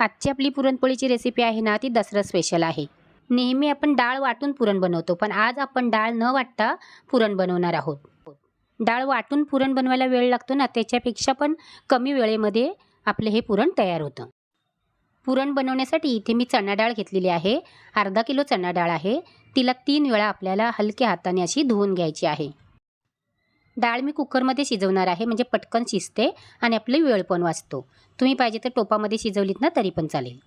आजची आपली पुरणपोळीची रेसिपी आहे ना ती दसरा स्पेशल आहे. नेहमी आपण डाळ वाटून पुरण बनवतो पण आज आपण डाळ न वाटता पुरण बनवणार आहोत. डाळ वाटून पुरण बनवायला वेळ लागतो ना त्याच्यापेक्षा पण कमी वेळेमध्ये आपले हे पुरण तयार होतं. पुरण बनवण्यासाठी इथे मी चणा डाळ घेतलेली आहे अर्धा किलो चणा डाळ आहे. तिला तीन वेळा आपल्याला हलक्या हाताने अशी धुवून घ्यायची आहे. डाळ मी कुकरमध्ये शिजवणार आहे म्हणजे पटकन शिजते आणि आपली वेळ पण वाचतो. तुम्ही पाहिजे तर टोपामध्ये शिजवलीत ना तरी पण चालेल.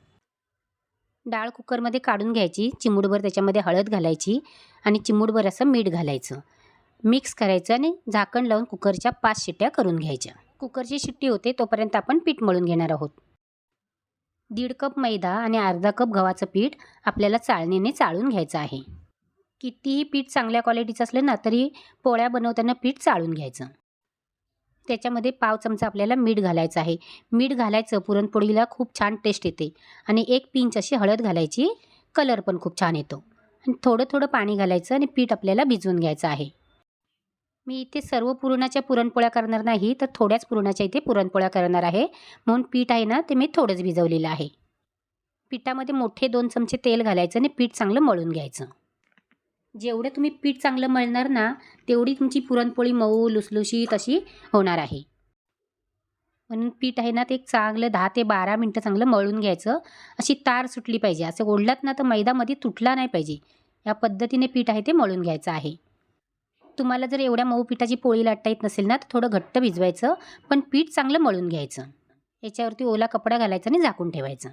डाळ कुकरमध्ये काढून घ्यायची चिमूडभर त्याच्यामध्ये हळद घालायची आणि चिमूडभर असं मीठ घालायचं. मिक्स करायचं आणि झाकण लावून कुकरच्या पाच शिट्ट्या करून घ्यायच्या. कुकरची शिट्टी होते तोपर्यंत आपण पीठ मळून घेणार आहोत. दीड कप मैदा आणि अर्धा कप गव्हाचं पीठ आपल्याला चाळणीने चाळून घ्यायचं आहे. कितीही पीठ चांगल्या क्वालिटीचं असलं ना तरी पोळ्या बनवताना पीठ चाळून घ्यायचं. त्याच्यामध्ये पाव चमचा आपल्याला मीठ घालायचं आहे. मीठ घालायचं पुरणपोळीला खूप छान टेस्ट येते. आणि एक पिंच अशी हळद घालायची कलर पण खूप छान येतो. आणि थोडं थोडं पाणी घालायचं आणि पीठ आपल्याला भिजवून घ्यायचं आहे. मी इथे सर्व पुरणाच्या पुरणपोळ्या करणार नाही तर थोड्याच पुरणाच्या इथे पुरणपोळ्या करणार आहे. म्हणून पीठ आहे ना ते मी थोडंच भिजवलेलं आहे. पिठामध्ये मोठे दोन चमचे तेल घालायचं आणि पीठ चांगलं मळून घ्यायचं. जेवढं तुम्ही पीठ चांगलं मळणार ना तेवढी तुमची पुरणपोळी मऊ लुसलुशीत अशी होणार आहे. म्हणून पीठ आहे ना ते एक चांगलं दहा ते बारा मिनटं चांगलं मळून घ्यायचं. अशी तार सुटली पाहिजे. असं ओढलात ना तर मैदामध्ये तुटला नाही पाहिजे. या पद्धतीने पीठ आहे ते मळून घ्यायचं आहे. तुम्हाला जर एवढ्या मऊ पिठाची पोळी लाटता येत नसेल ना तर थोडं घट्ट भिजवायचं पण पीठ चांगलं मळून घ्यायचं. याच्यावरती ओला कपडा घालायचा आणि झाकून ठेवायचं.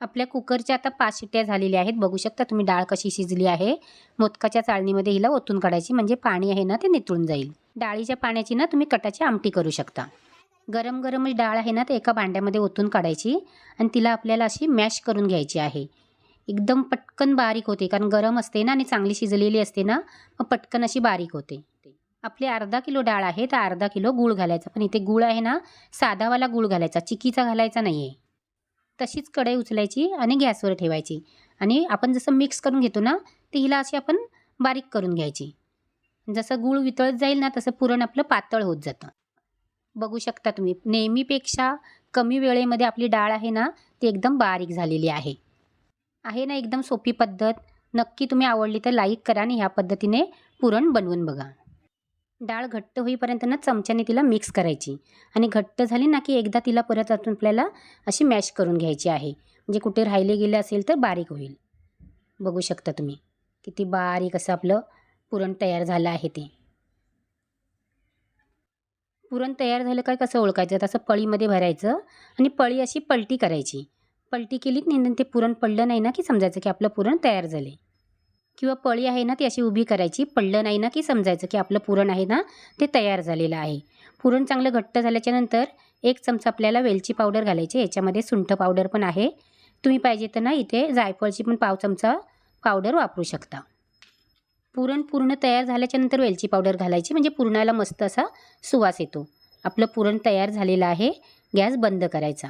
आपल्या कुकरच्या आता पाच शिट्ट्या झालेल्या आहेत. बघू शकता तुम्ही डाळ कशी शिजली आहे. मोदकाच्या चाळणीमध्ये हिला ओतून काढायची म्हणजे पाणी आहे ना ते नितळून जाईल. डाळीच्या पाण्याची ना तुम्ही कटाची आमटी करू शकता. गरम गरम डाळ आहे ना ते एका भांड्यामध्ये ओतून काढायची आणि तिला आपल्याला अशी मॅश करून घ्यायची आहे. एकदम पटकन बारीक होते कारण गरम असते ना आणि चांगली शिजलेली असते ना मग पटकन अशी बारीक होते. आपले अर्धा किलो डाळ आहे तर अर्धा किलो गूळ घालायचा. पण इथे गूळ आहे ना साधावाला गूळ घालायचा चिकीचा घालायचा नाही आहे तशीच कढई उचलायची आणि गॅसवर ठेवायची. आणि आपण जसं मिक्स करून घेतो ना ती हिला अशी आपण बारीक करून घ्यायची. जसं गूळ वितळत जाईल ना तसं पुरण आपलं पातळ होत जातं. बघू शकता तुम्ही नेहमीपेक्षा कमी वेळेमध्ये आपली डाळ आहे ना ती एकदम बारीक झालेली आहे. आहे ना एकदम सोपी पद्धत. नक्की तुम्ही आवडली तर लाईक करा आणि ह्या पद्धतीने पुरण बनवून बघा. डाळ घट्ट होईपर्यंत ना चमच्याने तिला मिक्स करायची. आणि घट्ट झाली ना की एकदा तिला परत आतून आपल्याला अशी मॅश करून घ्यायची आहे. म्हणजे कुठे राहिले गेले असेल तर बारीक होईल. बघू शकता तुम्ही. किती बारीक असं आपलं पुरण तयार झालं आहे ते. पुरण तयार झालं काय कसं ओळखायचं? तसं पळीमध्ये भरायचं आणि पळी अशी पलटी करायची. पलटी केली नाही ते पुरण पडलं नाही ना की समजायचं की आपलं पुरण तयार झाले. किंवा पळी आहे ना ती अशी उभी करायची. पडलं नाही ना की समजायचं की आपलं पुरण आहे ना ते तयार झालेलं आहे. पुरण चांगलं घट्ट झाल्याच्यानंतर एक चमचा आपल्याला वेलची पावडर घालायची. याच्यामध्ये सुंठ पावडर पण आहे. तुम्ही पाहिजे तर ना इथे जायफळची पण पाव चमचा पावडर वापरू शकता. पुरण पूर्ण तयार झाल्याच्यानंतर वेलची पावडर घालायची. म्हणजे पुरणाला मस्त असा सुवास येतो. आपलं पुरण तयार झालेलं आहे. गॅस बंद करायचा.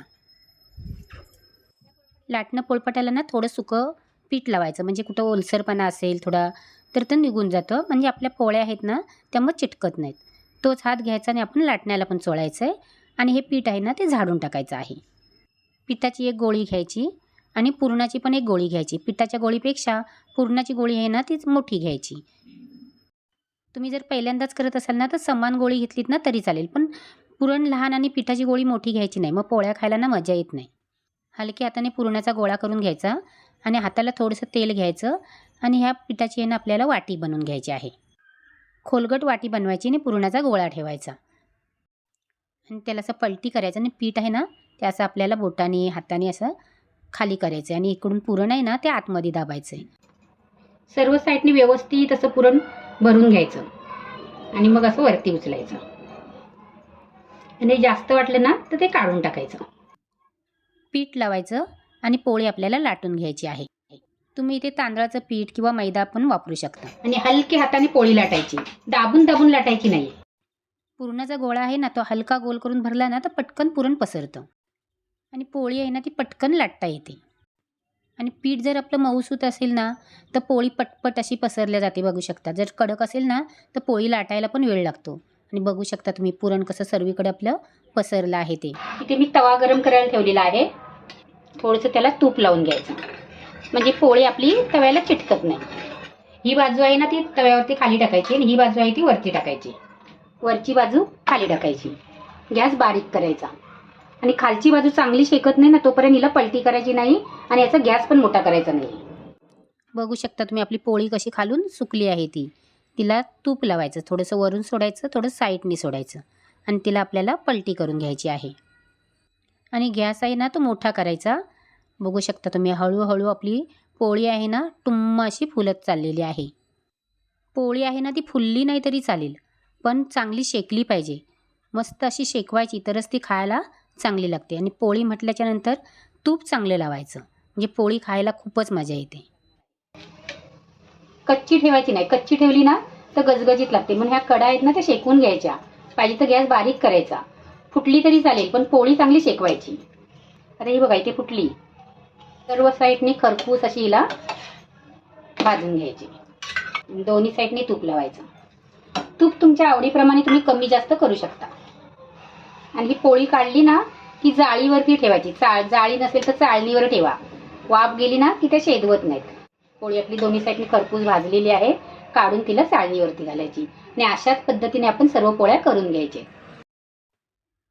लाटणं पोळपाटाला ना थोडं सुकं पीठ लावायचं. म्हणजे कुठं ओलसरपणा असेल थोडा तर तो निघून जातं. म्हणजे आपल्या पोळ्या आहेत ना त्या मग चिटकत नाहीत. तोच हात घ्यायचा आणि आपण लाटण्याला पण चोळायचं आहे आणि हे पीठ आहे ना ते झाडून टाकायचं आहे. पिठाची एक गोळी घ्यायची आणि पुरणाची पण एक गोळी घ्यायची. पिठाच्या गोळीपेक्षा पुरणाची गोळी आहे ना तीच मोठी घ्यायची. तुम्ही जर पहिल्यांदाच करत असाल ना तर समान गोळी घेतलीत ना तरी चालेल. पण पुरण लहान आणि पिठाची गोळी मोठी घ्यायची नाही. मग पोळ्या खायला ना मजा येत नाही. हलक्या हाताने पुरणाचा गोळा करून घ्यायचा. आणि हाताला थोडंसं तेल घ्यायचं आणि ह्या पिठाची आहे ना आपल्याला वाटी बनवून घ्यायची आहे. खोलगट वाटी बनवायची आणि पुरणाचा गोळा ठेवायचा. आणि त्याला असं पलटी करायचं आणि पीठ आहे ना ते असं आपल्याला बोटाने हाताने असं खाली करायचं आणि इकडून पुरण आहे ना ते आतमध्ये दाबायचं आहे सर्व साईडने व्यवस्थित असं पुरण भरून घ्यायचं. आणि मग असं वरती उचलायचं. आणि जास्त वाटलं ना तर ते काढून टाकायचं. पीठ लावायचं. आणि पोळी आपल्याला लाटून घ्यायची आहे. तुम्ही इथे तांदळाचं पीठ किंवा मैदा पण वापरू शकता. आणि हलकी हाताने पोळी लाटायची. दाबून दाबून लाटायची नाही. पुरणाचा गोळा आहे ना तो हलका गोल करून भरला ना तर पटकन पुरण पसरतं. आणि पोळी आहे ना ती पटकन लाटता येते. आणि पीठ जर आपलं मऊसूत असेल ना तर पोळी पटपट अशी पसरल्या जाते बघू शकता. जर कडक असेल ना तर पोळी लाटायला पण वेळ लागतो. आणि बघू शकता तुम्ही पुरण कसं सर्वीकडे आपलं पसरलं आहे ते. इथे मी तवा गरम करायला ठेवलेला आहे. थोडंसं त्याला तूप लावून घ्यायचं. म्हणजे पोळी आपली तव्याला चिटकत नाही. ही बाजू आहे ना ती तव्यावरती खाली टाकायची आणि ही बाजू आहे ती वरती टाकायची. वरची बाजू खाली टाकायची. गॅस बारीक करायचा. आणि खालची बाजू चांगली शेकत नाही ना तोपर्यंत हिला पलटी करायची नाही आणि याचा गॅस पण मोठा करायचा नाही. बघू शकता तुम्ही आपली पोळी कशी खालून सुकली आहे ती. तिला तूप लावायचं थोडंसं वरून सोडायचं थोडं साईडने सोडायचं. आणि तिला आपल्याला पलटी करून घ्यायची आहे. आणि गॅस आहे ना तो मोठा करायचा. बघू शकता तुम्ही हळूहळू आपली पोळी आहे ना टुम्म अशी फुलत चाललेली आहे. पोळी आहे ना ती फुलली नाही तरी चालेल पण चांगली शेकली पाहिजे. मस्त अशी शेकवायची तरच ती खायला चांगली लागते. आणि पोळी म्हटल्याच्या नंतर तूप चांगलं लावायचं म्हणजे पोळी खायला खूपच मजा येते. कच्ची ठेवायची नाही. कच्ची ठेवली ना तर गजगजीत लागते. म्हणून ह्या कडा आहेत ना त्या शेकून घ्यायच्या. पाहिजे तर गॅस बारीक करायचा. फुटली तरी चालेल पण पोळी चांगली शेकवायची. आता ही बघा इथे फुटली. सर्व साईडने खरपूस अशी हिला भाजून घ्यायची. दोन्ही साईडने तूप लावायचं. तूप तुमच्या आवडीप्रमाणे तुम्ही कमी जास्त करू शकता. आणि ही पोळी काढली ना की जाळीवरती ठेवायची. चाळ जाळी नसेल तर चाळणीवर ठेवा. वाफ गेली ना की त्या शेदवत नाहीत. पोळी आपली दोन्ही साईडने खरपूस भाजलेली आहे. काढून तिला चाळणीवरती घालायची. आणि अशाच पद्धतीने आपण सर्व पोळ्या करून घ्यायचे.